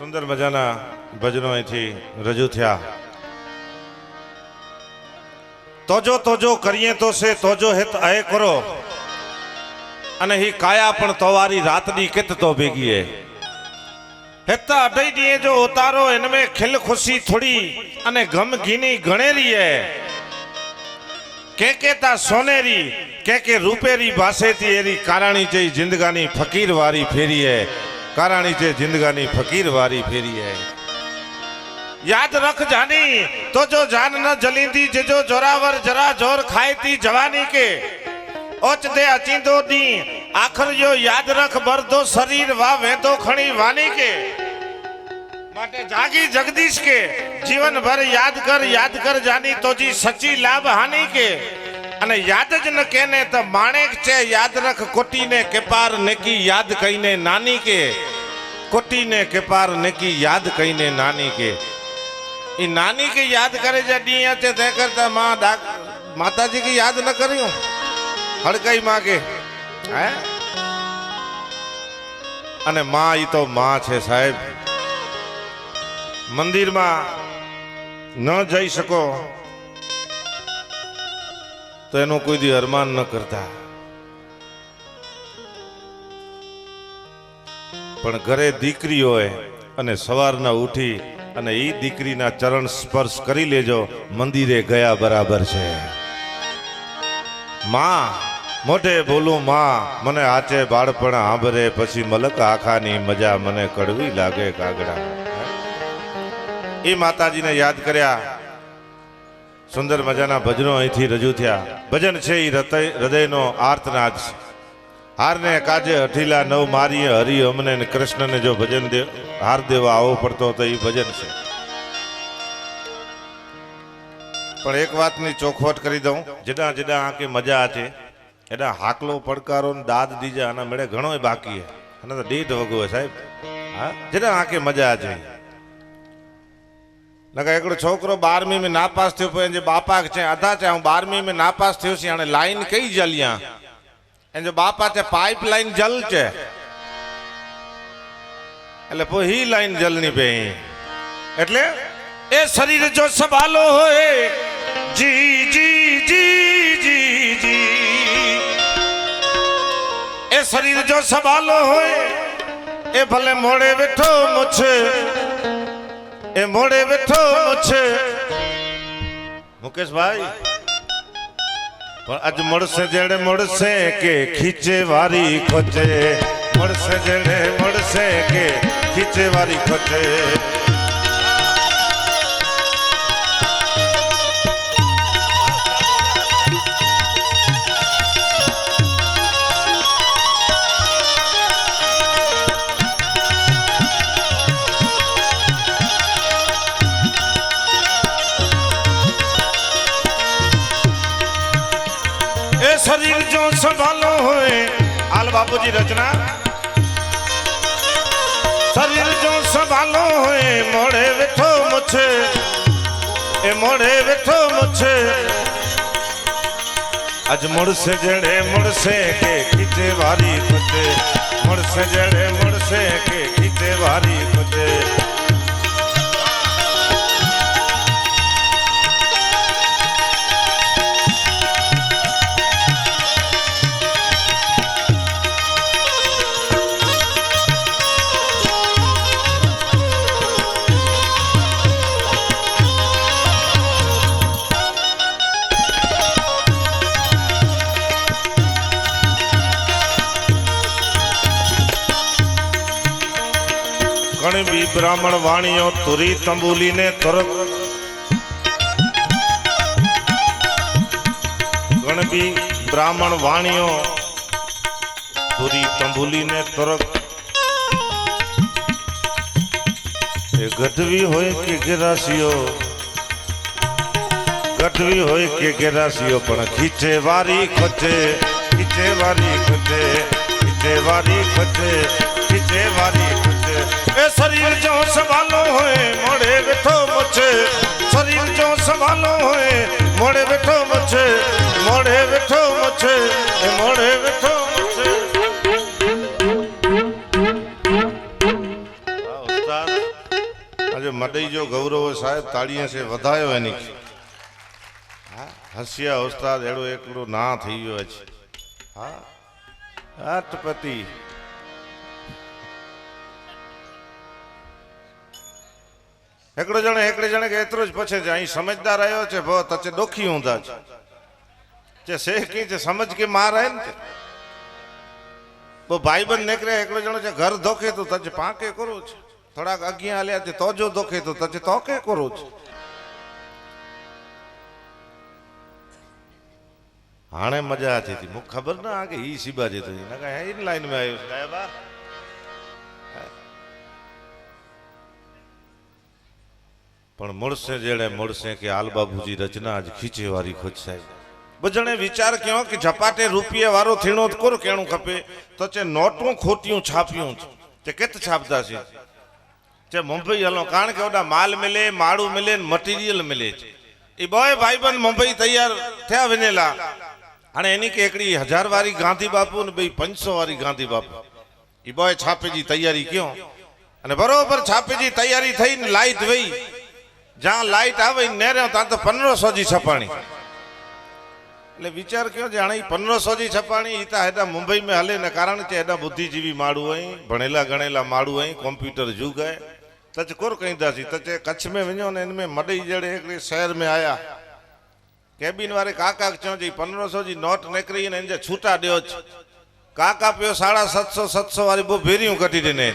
સુંદર મજાના ભજનો અહીંથી રજૂ થયા. તોજો તોજો કરીએ તો છે તોજો હેત અય કરો. અને હી કાયા પણ તવારી રાતની કિત તો ભેગીએ. હેતા અઢી દીએ જો ઉતારો, એનમે ખિલ ખુશી થોડી અને ગમ ઘીની ગણેરી હે કે કે તા સોનેરી, કે કે રૂપેરી ભાષેથી એરી કારાણી જઈ જિંદગાની ફકીર વારી ફેરી હે કારાણી છે જિંદગાની ફકીર વારી ફેરી હે. યાદ રખ જાની, તો જો જાન ન જલીંદી જે જો જોરાવર જરા જોર ખાયતી જવાની કે. ઓચ દે અચીંદો દી આખર જો યાદ રખ બરદો શરીર વા વેદો ખણી વાની કે. માટે જાગી જગદીશ કે જીવન ભર યાદ કર યાદ કર જાની તોજી સચ્ચી લાભ હાની કે. અને યાદ જ ન કેને તો માણેક છે, યાદ રખ કોટીને કેપાર નેકી, યાદ કહીને નાની કે. કોટીને કેપાર નેકી, યાદ કહીને નાની કે. એ નાની કે યાદ કરે છે, ડીયા છે, તે કરતા માં ડાક માતાજી કે યાદ ન કર્યું? હડકાઈ માં કે હે? અને માં ઈ તો માં છે સાહેબ. મંદિરમાં ન જઈ શકો. તો એનું કોઈ દી અરમાન ન કરતા. પણ ઘરે દીકરી હોય અને સવારના ઉઠી અને એ દીકરીના ચરણ સ્પર્શ કરી લેજો, મંદિરે ગયા બરાબર છે. માં, મોઢે બોલું, માં, મને આચે બાળપણ આંભરે પછી મલક આખાની મજા મને કડવી લાગે કાગડા. એ માતાજીને યાદ કર્યા સુંદર મજાના ભજનો અહીંથી રજૂ થયા. ભજન છે એ હૃદય હૃદયનો આર્તનાદ છે. હારને કાજે અઠીલા નવ મારીએ હરી અમને કૃષ્ણને જો ભજન હાર દેવા આવો પડતો તો એ ભજન છે. પણ એક વાતની ચોખવટ કરી દઉં. જેના જેના આંકે મજા છે એના હાકલો પડકારો દાદ દીજા આના મેળે ઘણો બાકી અને તો દીઠ વગો સાહેબ. હા? જેના આંકે મજા છે નકા એકડો છોકરો બારમી में નાપાસ થયો પછી જે બાપા છે, અધા છે, હું બારમી में નાપાસ થયો છે અને લાઈન કઈ જલ્યા? એને જો બાપા છે પાઇપ લાઈન જલ છે એટલે પછી હી લાઈન જલની પે એટલે એ શરીર જો સંભાલો હોય, જી જી જી જી જી. એ શરીર જો સંભાલો હોય, એ ભલે મોડે બેઠો મુછે એ મોડે બેઠો છે. મુકેશભાઈ, પણ આજ મળશે જેણે મળશે કે ખીચે વારી ખોચે. મળશે જેણે મળશે કે ખીચે વારી ખોચે. હાલ બાપુજી રચના. શરીર જો સંભાલો હોય મોડે બેઠો મુછે. એ મોડે બેઠો મુછે. આજ મળશે જડે મળશે કે ખીચે વારી ખોચે મળશે જડે મળશે કે ખીચે વારી ખોચે બ્રાહ્મણ વાણીઓ તુરી તંબુલીને તરત ગણપી બ્રાહ્મણ વાણીઓ તુરી તંબુલીને તરત એ ગઢવી હોય કે ગેરાસીઓ ગઢવી હોય કે ગેરાસીઓ પણ ખીચે વારી ખોચે, ખીચે વારી ખોચે, ખીચે વારી ખોચે, ખીચે વારી ખોચે. એ શરીર જો સવાલો હોય મોડે બેઠો મચે શરીર જો સવાલો હોય મોડે બેઠો મચે મોડે બેઠો મચે એ મોડે બેઠો આજે મડઈ જો ગૌરવ સાહેબ, તાળીએ છે, વધાયો એની. હસિયા ઉસ્તાદ, એડો એકડો ના થઈ ગયો છે. હા અટપતિ એકડો જણે એકડે જણે કે એતરો જ પૂછે છે અહીં સમજદાર આવ્યો છે ભો તચે દોખી ઊંધા છે. જે સે કી છે સમજ કે માર હે ને બહુ ભાઈબંધ નીકળે એકડો જણો છે, ઘર ધોખે તો તચે પાંકે કરો છે. થોડાક અગિયા હાલ્યા તે તોજો ધોખે તો તચે તોકે કરો છે. હાણે મજા હતી મુખ ખબર ના કે ઈ સીબા જતો ના કાંઈ ઈ લાઈનમાં આવ્યો સાહેબા પણ મળશે જેણે મળશે કે આલબાબુજી રચના આજ ખીચે વારી સાહેબ બજણે વિચાર કયો કે ઝપાટે રૂપિયા વારો થીણો જ કોર કેણું ખપે. તો છે નોટું ખોટિયું છાપ્યું તે કેત છાપતા છે? જે મુંબઈ હલો કારણ કે ઓડા માલ મિલે, માળું મિલે મટીરિયલ મિલે છે. એ બોય ભાઈબંધ મુંબઈ તૈયાર થયા વિનેલા. અને એની કે એકડી હજાર વાળી ગાંધી બાપુ ને ભાઈ પાંચસો વાળી ગાંધી બાપુ. એ બોય છાપેજી તૈયારી કયો? અને બરોબર છાપેજી તૈયારી થઈને લાઈટ વહી. જ્યાં લાઈટ આવે ને રહ્યો ત્યાં તો પંદરસો જી છપાણી. એટલે વિચાર કયો જાણે પંદરસો જી છપાણી એ તો હેડા મુંબઈ મેં હલે ને કારણ કે હેડા બુદ્ધિજીવી માળું અહીં ભણેલા ગણેલા માળું અહીં કોમ્પ્યુટર જુગ હે તચ કોર કહીદાસી તચે કચ્છ में वञो ને इनमें मडई जड़े हिकिड़े शहर में आया केबिन वारे काका चयो जी पंद्रहं सौ जी नोट निकिरी ने छूटा ॾियो काका पियो साढा सत सौ सत सौ वारी ॿ भेरियूं कढी ॾिने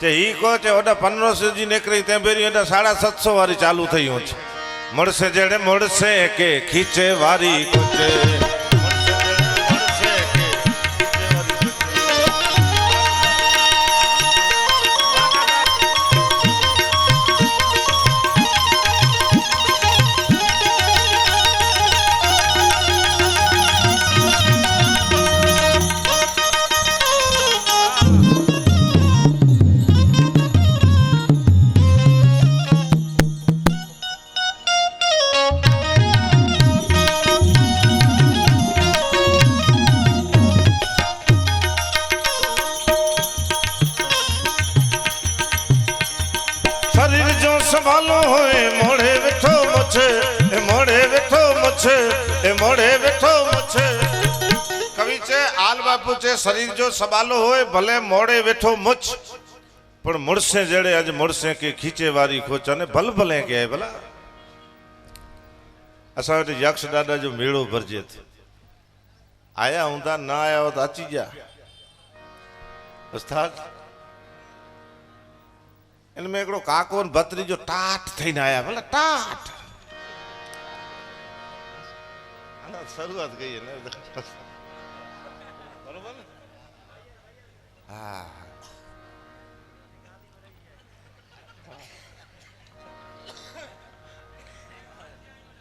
તે ઈ કહો છે, ઓડા પંદરસો જી નીકળી, ત્યાં ભેરી ઓડા સાડા સાતસો વાળી ચાલુ થયું છે. મળશે જેડે મળશે કે ખીચે વારી કુચે હોય મોઢે બેઠો મછે, એ મોઢે બેઠો મછે, એ મોઢે બેઠો મછે. કવિ છે, આલ બાપુ છે, શરીર જો સબાલો હોય, ભલે મોઢે બેઠો મછ. પણ મળશે જેડે આજ મળશે કે ખીચે વારી ખોચ, અને ભલ ભલે કે ભલા. અસાं વટે યક્ષ દાદા जो મેળો ભરજે આયા ઊંધા, ના આયા હોત અચી જા ઉસ્તાદ એને મેં એકડો કાકો ને ભત્રીજો ટાટ થઈને આવ્યા ભલે, ટાટ. શરૂઆત કહીએ ને બરોબર ને? હા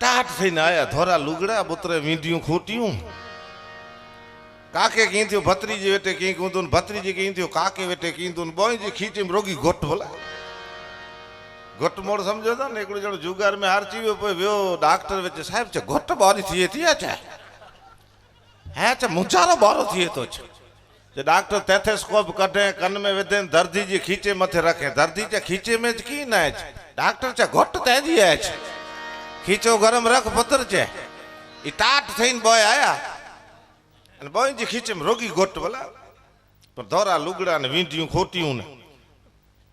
ટાટ થઈને આયા, ધોરા લુગડા પુત્રે વીંધ્યું ખૂટ્યું. કાકે કીધું, ભત્રીજી વેટે કીધું ભત્રીજી કીધું, કાકે વેટે કીધું બોયજી ખીચી રોગી ઘોટ ભલા. ઘટમોળ સમજો છો ને એકડું જણ જુગાર મેં હાર ચીવ્યો પછી વ્યો ડાક્ટર વચ્ચે, સાહેબ છે, ઘટ બારી થઈએ, થયા છે? હે છે મુચારો બારો થઈએ તો છે. જે ડાક્ટર તેથેસ્કોપ કઢે કન મેં વેધે દર્દી જે ખીચે મથે રખે, દર્દી જે ખીચે મેં જ કી ના છે? ડાક્ટર છે, ઘટ તેજી આ છે. ખીચો ગરમ રખ પથર છે. એ ટાટ થઈને બોય આયા. અને બોય જે ખીચે રોગી ઘોટ બોલા પણ ધોરા લુગડા ને વીંઢિયું ખોટ્યું ને.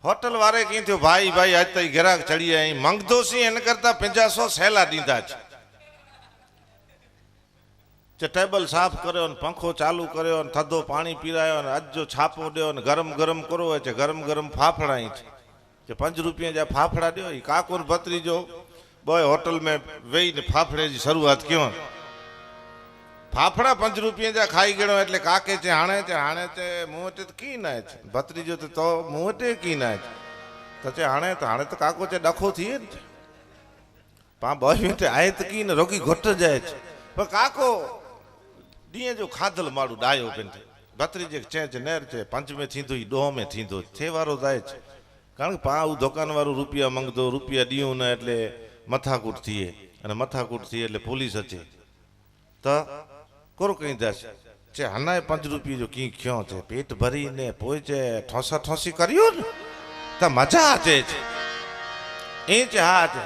હોટલ વારે કીધું ભાઈ ભાઈ, આજ તઈ ગ્રાહક ચડી અહીં. સિંહ એને કરતા પંજાસો સહેલા દીધા છે. જે ટેબલ સાફ કર્યો ને પંખો ચાલુ કર્યો ને થધો પાણી પીરાયો ને અજો છાપો દો ને ગરમ ગરમ કરવો હોય છે, ગરમ ગરમ ફાફડા છે. કે પંચ રૂપિયા જ્યાં ફાફડા દો એ કાકોર ભત્રીજો, બોય, હોટલ में વેઈ ને ફાફડે શરૂઆત કયો ફાફડા પંચ રૂપિયા જ્યાં ખાઈ ગયો એટલે કાકે છે, હાણે છે હાણે છે મું વટે તો કી ના છે. ભત્રીજો તો તો મું વટે કી ના છે. તો છે, હાણે તો હાણે તો કાકો છે, ડખો થઈએ ને પા બસ મિનિટે આયે તો કી ને રોગી ઘટ જાય છે. પણ કાકો દીએ જો ખાધલ માડું ડાયો પેન ભત્રીજે છે છે, નેર છે, પંચમે થીંધો ઈ ડોહ में થીંદો છે. વારો જાય છે. કારણ કે પા દુકાન વાળું રૂપિયા માંગતો, રૂપિયા ડીયું ને એટલે મથાકૂટ થઈએ. અને મથાકૂટ થઈએ એટલે પોલીસ અચે તો કોરો કઈ દાશે છે હનાય પાંચ રૂપિયા જો કી ક્યાં છે? પેટ ભરીને છે ઠોસા ઠોસી કર્યું ને? તો મજા આજે છે ઇંચ હા છે.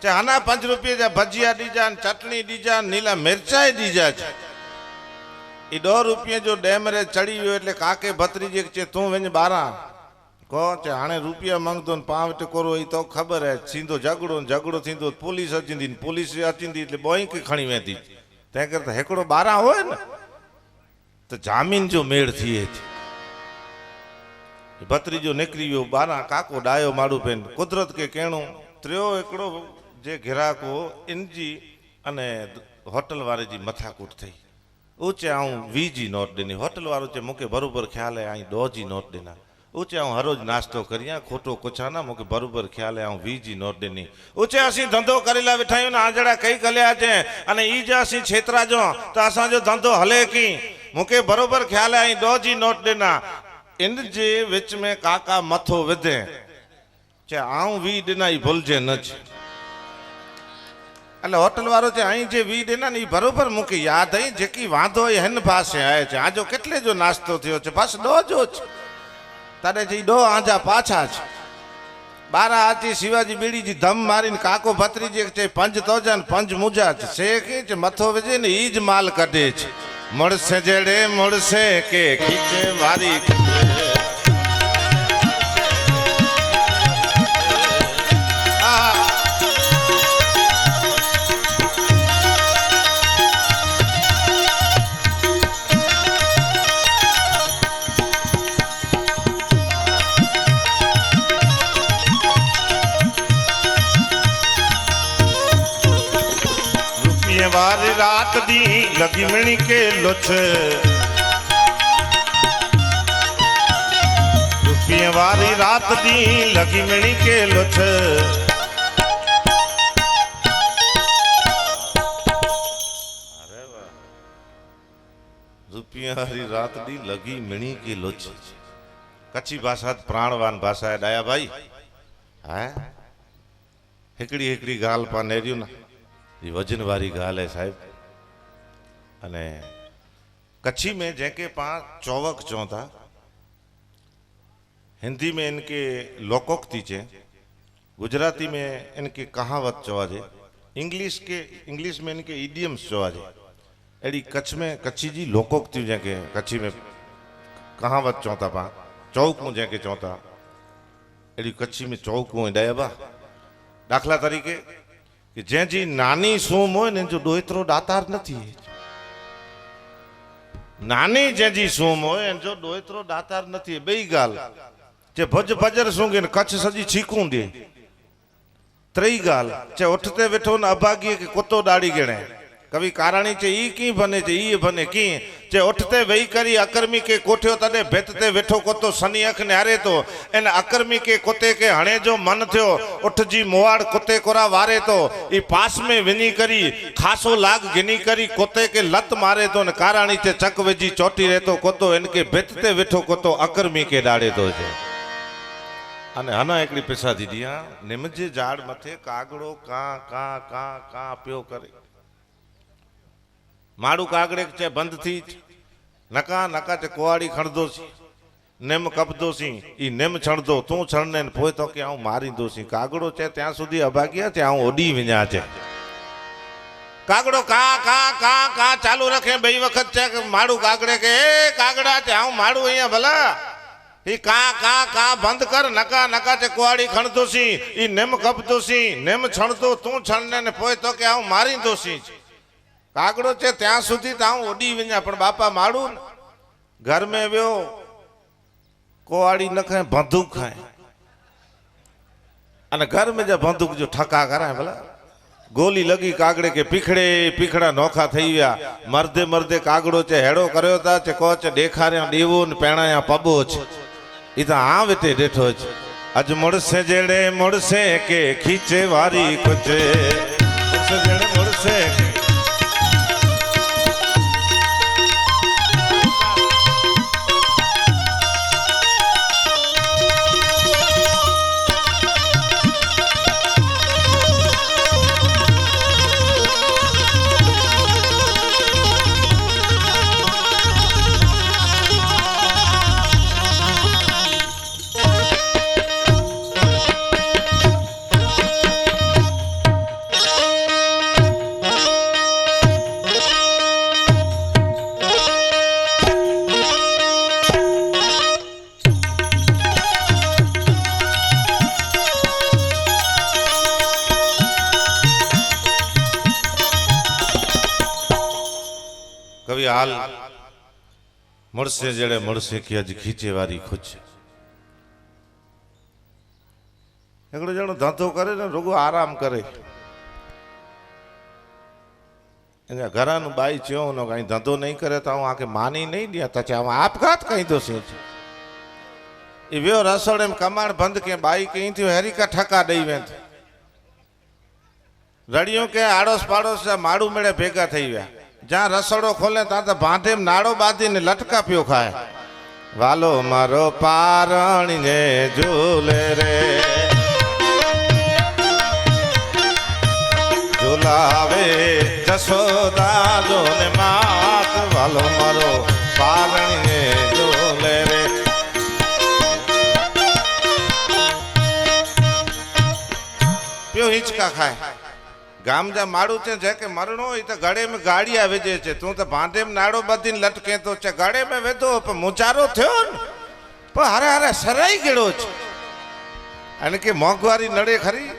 છે આના પાંચ રૂપિયા છે ભજીયા દીજા ને ચટણી દીજા નીલા મિરચાય દીજા છે. એ દો રૂપિયા જો ડેમ રે ચડી ગયો એટલે કાકે ભત્રીજી છે, તું વેજ બારા. કહો છે, હાણે રૂપિયા માંગતો ને પાંચ કરો એ તો ખબર હે. સીધો ઝઘડો ને ઝઘડો થીંદો પોલીસ અચીંદી પોલીસ અચીંદી એટલે બોઈ કે ખણી વેતી ત્યાં કરતા હેકડો બારા હોય ને, તો જામીન જો મેળ થઈએ છે. ભત્રીજો નીકળી ગયો, બારા કાકો ડાયો માડું પેન કુદરત કે કેણું, ત્રયો એકડો જે ઘેરાકો એનજી અને હોટલ વાળીજી મથાકૂટ થઈ. ઊંચે આવું વીજી નોટ દેની. હોટલ વાળું છે, મૂકે બરોબર ખ્યાલ હે અહીં દોજી નોટ દેના. ઊંચે હું હરોજ નાસ્તો કર્યા ખોટો કુછાના મૂકે બરોબર ખ્યાલ હે હું વીજી નોટ દેની ઊંચે અસી ધંધો કરેલા વેઠાયો ને આજડા કઈ કલ્યા છે અને ઈ જ અસી છેતરાજો તો અસાંજો ધંધો હલે કી મૂકે બરોબર ખ્યાલ હે અહીં દોજી નોટ દેના इन जे विच में काका मथो विधे છે આઉં વી ડિના ઈ ભૂલજે ન છે એટલે હોટલ વાળો છે અહીં જે વી ડિના ને ઈ બરોબર મૂકી યાદ અહીં જેકી વાંધો એ હેન પાસે આય છે આજો કેટલે જો નાસ્તો થયો છે બસ ડો જો છે તારે જે ડો આજા પાછા છે બારા આતી શિવાજી બીડીજી ધમ મારીને કાકો ભત્રીજી છે, પંજ તોજા ને પંજ મુજા છે કે છે, મથો વેજે ને ઈ જ માલ કાઢે છે. મળશે જેડે, મળશે કે ખીચે વારી. લગીમણી કેલો છે રૂપિયા વારી રાત દી લગીમણી કેલો છે રૂપિયારી રાત દી લગી મીણી કે લોચ કચ્છી ભાષા પ્રાણવાન ભાષા ડાયા ભાઈ હે હેકડી હેકડી ગાલ પાનેર્યું ને એ વજનવારી ગાલ હે સાહેબ અને कच्छी में जैके पास चौवक चौथा हिंदी में इनके लोकोक्ति चे गुजराती में इनके कहावत चवाजे इंग्लिश के इंग्लिश में इनके इडियम्स चवाजे अड़ी कच्छ में कच्छी जी लोकोक्ति जैके कच्छी में कहावत चौथा पा चौक में जैके चौथा अड़ी कच्छी में चौक में डयाबा दाखला तरीके कि जै जी नानी सूम हो ने जो डोयतरो दातार नहीं નાની જેજી સૂમ હોય એને જો ડોયતરો દાતાર નથી બે ગાલ. જે ભજ ભજર સૂંગે કચ્છ સજી છીકું દે. ત્રઈ ગાલ. જે ઉઠતે બેઠો ને અભાગીએ કે કુત્તો દાડી ગણે. કવિ કારાણી છે, ઈ કી બને છે, ઈ બને કી. જે ઉઠતે વહી કરી અકર્મી કે કોઠ્યો તને ભેતતે વેઠો કોતો સની અખ ને હારે તો. એને અકર્મી કે કોતે કે હણે જો મન થયો, ઉઠજી મોવાડ કોતે કોરા વારે તો. ઈ પાસ મે વિની કરી, ખાસો લાગ ગિની કરી, કોતે કે લત મારે તો ને કારાણી છે, ચક વેજી ચોટી રહેતો કોતો એને કે ભેતતે વેઠો કોતો અકર્મી કે ડાળે તો છે. અને હના એકડી પૈસા દીધી હા, નિમજે ઝાડ મથે કાગડો કા કા કા કા પ્યો કરે. માડું કાગડે છે બંધથી જ. નકા નકા તે કોવાડી ખણદો છે. નેમ કપદો સી ઈ નેમ છણદો તું છણને પોય તો કે હું મારી દો સી કાગડો છે, ત્યાં સુધી અભાગ્યા છે હું ઓડી વિના છે. કાગડો કા કા કા કા, ચાલુ રાખે બે વખત છે માડું કાગડે કે એ કાગડા છે હું માડું અહીંયા ભલા. ઈ કા કા કા, બંધ કર, નકા નકા તે કોવાડી ખણતો સી ઈ નેમ કપતો સી નેમ છણતો તું છણને ફોય તો કે હું મારી દો સી કાગડો છે, ત્યાં સુધી તો હું ઓડી વિના, પણ બાપા માડું ઘર મેં વ્યો કોવાડી ન ખાય, ભંધુક ખાય. અને ઘર મેં જે ભંધુક જો ઠકા કરાય ભલા. ગોલી લગી કાગડે કે પીખડે, પીખડા નોખા થઈ ગયા. મરદે મરદે કાગડો છે, હેડો કર્યો તા છે કો છે, દેખાર્યા દેવો ને પેણાયા પબો છે. એ તો આ વેતે ડેઠો છે. અજ મળશે જેડે મળશે કે ખીચે વારી કુચે જેડે મળશે કે હાલ મળશે જેડે મળશે કે આજ ખીચે વારી ખોચે. એકડો જણો ધંધો કરે ને, રોગો આરામ કરે. એને ઘરાનું બાઈ ચ્યો નો કઈ ધંધો નહીં કરે, તો હું આકે માની નહીં દે તો છે આમાં આપઘાત કહી દો છે એ વ્યો રસોડ એમ કમાણ બંધ કે બાઈ કઈ થયું હેરિકા ઠકા દઈ વેંત રડિયું કે આડોશ પાડોશ માડું મેળે ભેગા થઈ ગયા. જ્યાં રસોડો ખોલે ત્યાં તો ભાંધે નાળો બાંધીને લટકા પીઓ ખાય. વાલો મારો પારણીને ઝૂલે રે. ઝુલાવે જશોદા જોને માત. વાલો મારો પારણીને ઝૂલે રે. પ્યો હિંચકા ખાય. ગામ જા મારું છે જે કે મરણો એ તો ગળે મેં ગાડિયા વેજે છે. તું તો ભાંડે નાડો બાંધીને લટકે તો છે. ગળે મેં વેધો પણ મુચારો થયો ને પણ હારે હારે સરાઈ ગયો છે. અને કે મોંઘવારી નડે ખરી?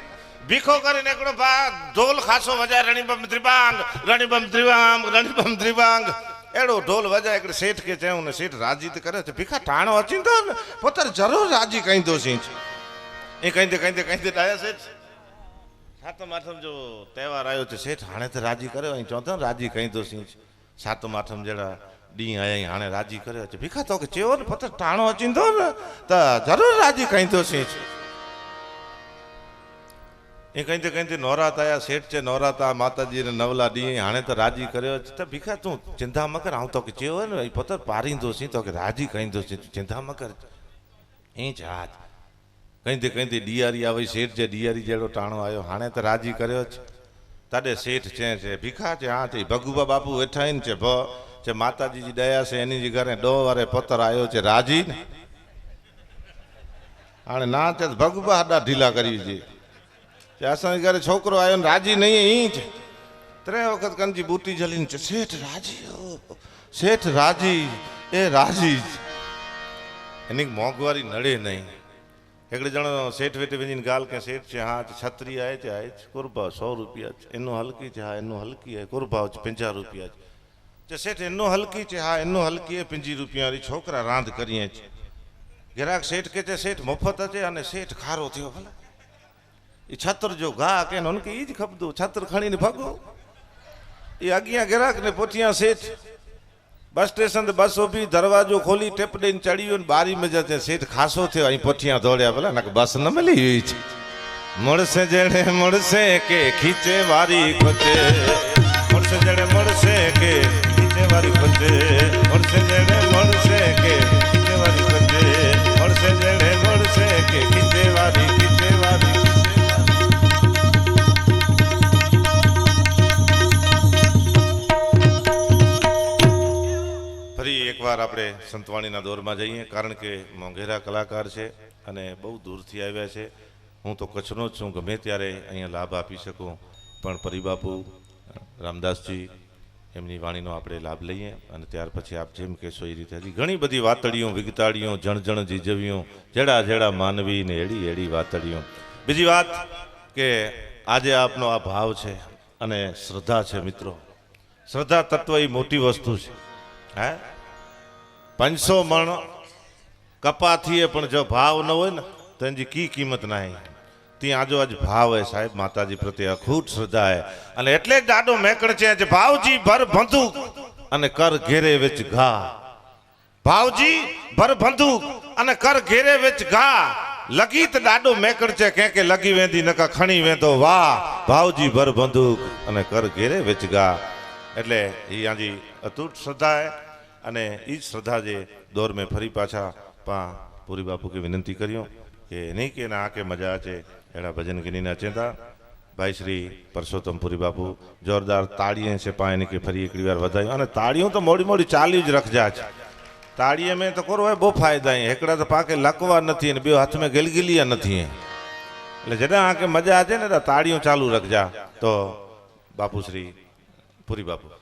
ભીખો કરીને એકડો ભા ઢોલ ખાસો વજાય રણીબમ ત્રિભાંગ રણીબમ ત્રિવાંગ રણીબમ ત્રિવાંગ એડો ઢોલ વજાય એકડે શેઠ કે છે હું શેઠ રાજી તો કરે છે. ભીખા ટાણો અચીન તો પોતાને જરૂર રાજી કહી દો છે. એ કહી દે કહી દે કહી દે ડાયા શેઠ સાતમ, આઠમ જો તહેવાર આવ્યો છે, શેઠ હાણે તો રાજી કર્યો, અહીં ચોથો રાજી કઈ તો સિંહ સાતમ, આઠમ જેડા ડી આયા હાણે રાજી કર્યો છે. ભીખા તો કે ચેવો ને પતર ટાણો અચીંદો ને, તો જરૂર રાજી કઈ તો સિંહ એ કઈ કઈ કઈ નોરાત આયા, શેઠ છે નોરાત માતાજીને નવલા ડી હાણે તો રાજી કર્યો છે. તો ભીખા તું ચિંતા મકર કર આવું તો કે ચેવો ને, એ પતર પારીંદો સી તો કે રાજી કઈ દો સી ચિંતા મકર એ જ હાથ કઈ કંઈથી કઈ તે ડિયારી આવી, શેઠ છે ડિયારી જેડો ટાણો આવ્યો, હાણે તો રાજી કર્યો છે તાડે શેઠ છે છે ભીખા છે હા તે ભગુબા બાપુ વેઠાઈને છે, ભ છે માતાજીજી દયા છે એની જ ઘરે ડો વારે પત્તર આવ્યો છે રાજી ને હાણે ના તે ભગુબા હાડા ઢીલા કરી છે. અસાની ઘરે છોકરો આવ્યો ને રાજી નહીં અહીં છે ત્રણ વખત કંજી બુટી જલીને છે, શેઠ રાજી શેઠ રાજી, એ રાજી જ. એની મોંઘવારી નડે નહીં. એકડે ॼणो सेठ વેઠે વેજીને ગાલ કે सेठ છત્રી આય છે આય છે, કુરભાવ સો રૂપિયા છે, એનું હલકી છે, હા, એનું હલકી હે કુરભાવ છે, પંજા રૂપિયા છે. જે શેઠ એનું હલકી છે, હા, એનું હલકી હે પંજી રૂપિયા છોકરા રાંધ કરીએ છે. ગિરાક શેઠ કે છે, શેઠ મફત છે અને શેઠ ખારો થયો ભલે. એ છત્ર જો ઘા કે નોન કે ઈ જ ખપદું છત્ર ખણીને ભાગો. એ અગિયા ગ્રાહક ને પોઠિયા શેઠ બસ સ્ટેશન બસ ઊભી દરવાજો ખોલી, ટેપ દઈને ચડ્યું ને બારી મજા જતે શેઠ ખાસો થયો. અહીં પોઠિયા દોડ્યા પેલા નાખ બસ ન મળી છે. મળશે જેણે, મળશે કે ખીચે વારી ખોચે. મળશે જેણે, મળશે કે ખીચે વારી ખોચે. મળશે જેણે, મળશે કે ખીચે વારી ખોચે. મળશે જેણે, મળશે કે ખીચે વારી ખીચે વારી આપણે સંતવાણીના દોરમાં જઈએ, કારણ કે મોંઘેરા કલાકાર છે અને બહુ દૂરથી આવ્યા છે. હું તો કચ્છનો જ છું, ગમે ત્યારે અહીંયા લાભ આપી શકું. પણ પરિબાપુ, રામદાસજી, એમની વાણીનો આપણે લાભ લઈએ અને ત્યાર પછી આપ જેમ કહેશો એ રીતે. હજી ઘણી બધી વાતડીઓ વિગતાળીઓ જણ જણ જીજવીઓ, જેડા જેડા માનવી ને એડી એડી વાતડીઓ. બીજી વાત કે આજે આપનો આ ભાવ છે અને શ્રદ્ધા છે મિત્રો. શ્રદ્ધા તત્વ એ મોટી વસ્તુ છે. હે? પાંચસો મણ કપાથીએ પણ જો ભાવ ન હોય ને, તો એની કી કિંમત નાહી. ત્યાં આજો આજ ભાવ હે સાહેબ, માતાજી પ્રત્યે અખૂટ શ્રદ્ધા હે. અને એટલે જ દાડો મેકડ છે ભાવજી ભર બંદૂક અને કર ઘેરે વેચ ઘા. ભાવજી ભર બંદૂક અને કર ઘેરે વેચ ઘા. લગી તો દાડો મેકડ છે કે કે લગી વેંધી, નકા ખણી વેંધો વાહ. ભાવજી ભર બંદૂક અને કર ઘેરે વેચ ઘા. એટલે એ આજી અતૂટ શ્રદ્ધા અને એ જ શ્રદ્ધા જે દોર મેં ફરી પાછા પા પૂરી બાપુ કે વિનંતી કર્યો કે નહીં કે ના કે મજા છે એના ભજન ગીની ચેતા. ભાઈ શ્રી પરસોત્તમ પુરી બાપુ જોરદાર તાળીએ છે પાણી કે ફરી એકડી વાર વધાયું અને તાળીઓ તો મોડી મોડી ચાલી જ રખજા છે. તાળીએ મેં તો કરો બહુ ફાયદા અહીં હેકડા તો પાકે લકવા નથી અને બે હાથમાં ગેલગીલિયા નથી એટલે જેને આ કે મજા છે ને તાળીઓ ચાલુ રખજા. તો બાપુ શ્રી પુરી બાપુ.